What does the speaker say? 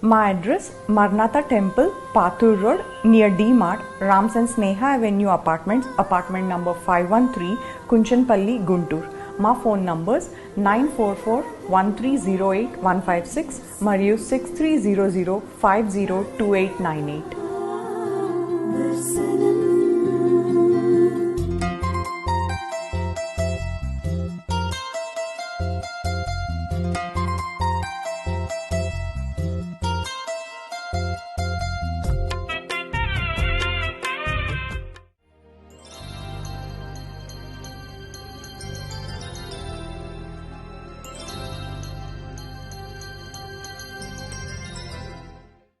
My address Marnatha Temple, Pathur Road, near D Mart, Rams and Sneha Avenue Apartments, apartment number 513, Kunchanpalli, Guntur. My phone numbers 944-1308-156, one three